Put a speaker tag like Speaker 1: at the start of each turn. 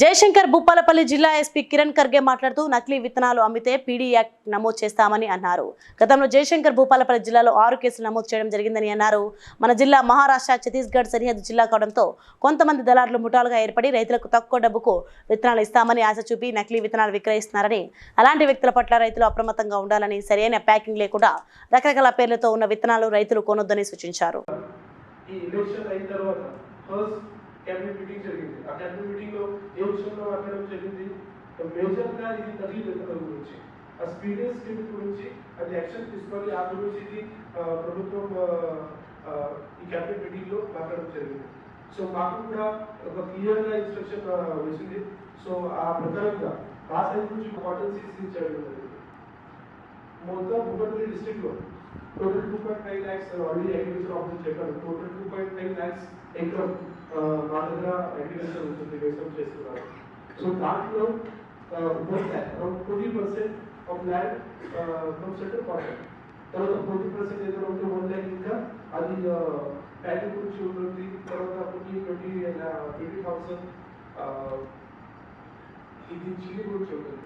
Speaker 1: జయశంకర్ భూపాలపల్లి జిల్లా ఎస్పీ కిరణ్ ఖర్గే మాట్లాడుతూ నకిలీ విత్తనాలు అమ్మితే పీడీ యాక్ట్ నమోదు చేస్తామని అన్నారు. గతంలో జయశంకర్ భూపాలపల్లి జిల్లాలో ఆరు కేసులు నమోదు చేయడం జరిగిందని అన్నారు. మన జిల్లా మహారాష్ట్ర ఛత్తీస్గఢ్ సరిహద్దు జిల్లా కావడంతో కొంతమంది దళారులు ముఠాలుగా ఏర్పడి రైతులకు తక్కువ డబ్బుకు విత్తనాలు ఇస్తామని ఆశ చూపి నకిలీ విత్తనాలు విక్రయిస్తున్నారని అలాంటి వ్యక్తుల పట్ల రైతులు అప్రమత్తంగా ఉండాలని సరైన ప్యాకింగ్ లేకుండా రకరకాల పేర్లతో ఉన్న విత్తనాలు రైతులు కొనొద్దని సూచించారు.
Speaker 2: ఈ ఎలక్షన్ అయిన తర్వాత ఫస్ట్ క్యాబినెట్ మీటింగ్ జరిగింది. ఆ క్యాబినెట్ మీటింగ్లో ఏ విషయంలో మాట్లాడడం జరిగింది? మేజర్గా ఇది తల్లి విత్తనాల గురించి. ఆ స్పీడెస్ లిమిట్ గురించి అది యాక్షన్ తీసుకొని ఆ గురించి ఇది ప్రభుత్వం ఈ క్యాబినెట్ మీటింగ్లో మాట్లాడడం జరిగింది. సో మాకు కూడా ఒక క్లియర్గా ఇన్స్ట్రక్షన్ వేసింది. సో ఆ ప్రకారంగా ఆ సైడ్ నుంచి ఇంపార్టెన్స్ సీసీ చేయడం జరిగింది. మొత్తం భూపతిపల్లి డిస్ట్రిక్ట్ లో total two point five lakhs already agriculture officer చెప్పారు total two point five lakhs ఎకరం మా దగ్గర అగ్రికల్చర్ ఉంటుంది వ్యవసాయం చేస్తున్నారు సో దాంట్లో one lakh around twenty percent of land from central part తర్వాత ఫోర్టీ పర్సెంట్ ఏదైనా ఉంటే వన్ ల్యాక్ ఇంకా అది ప్యాకింగ్ గురించి ఉంటుంది తర్వాత ట్వంటీ ట్వంటీ ట్వంటీ థౌసండ్ ఇది చిల్లీ గురించి ఉంటుంది